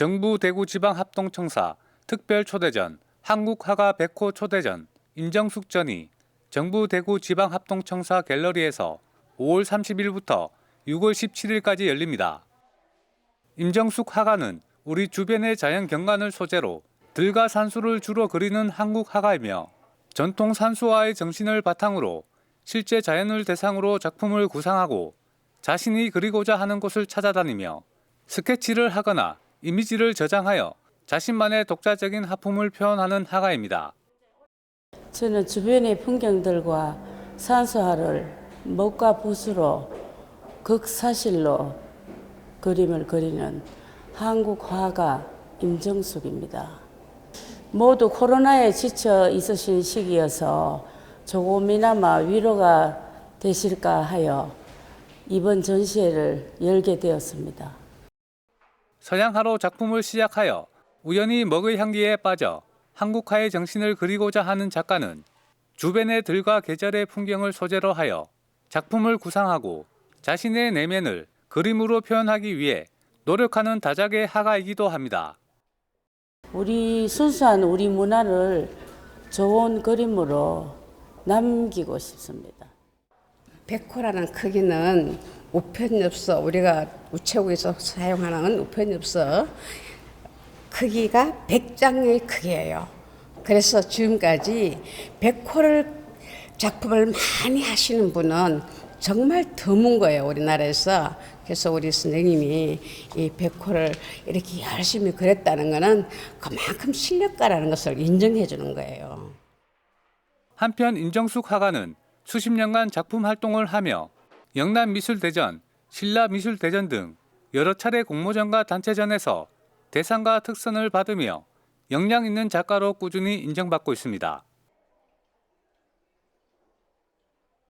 정부 대구 지방 합동청사 특별 초대전 한국 화가 백호 초대전 임정숙전이 정부 대구 지방 합동청사 갤러리에서 5월 30일부터 6월 17일까지 열립니다. 임정숙 화가는 우리 주변의 자연 경관을 소재로 들과 산수를 주로 그리는 한국 화가이며 전통 산수화의 정신을 바탕으로 실제 자연을 대상으로 작품을 구상하고 자신이 그리고자 하는 곳을 찾아다니며 스케치를 하거나 이미지를 저장하여 자신만의 독자적인 하품을 표현하는 화가입니다. 저는 주변의 풍경들과 산수화를 먹과 붓으로 극사실로 그림을 그리는 한국 화가 임정숙입니다. 모두 코로나에 지쳐 있으신 시기여서 조금이나마 위로가 되실까 하여 이번 전시회를 열게 되었습니다. 서양화로 작품을 시작하여 우연히 먹의 향기에 빠져 한국화의 정신을 그리고자 하는 작가는 주변의 들과 계절의 풍경을 소재로 하여 작품을 구상하고 자신의 내면을 그림으로 표현하기 위해 노력하는 다작의 화가이기도 합니다. 우리 순수한 우리 문화를 좋은 그림으로 남기고 싶습니다. 백호라는 크기는 우편엽서 우리가 우체국에서 사용하는 우편엽서 크기가 100장의 크기예요. 그래서 지금까지 백호를 작품을 많이 하시는 분은 정말 드문 거예요 우리나라에서. 그래서 우리 선생님이 이 백호를 이렇게 열심히 그렸다는 것은 그만큼 실력가라는 것을 인정해 주는 거예요. 한편 임정숙 화가는 수십 년간 작품 활동을 하며 영남 미술대전, 신라 미술대전 등 여러 차례 공모전과 단체전에서 대상과 특선을 받으며 역량 있는 작가로 꾸준히 인정받고 있습니다.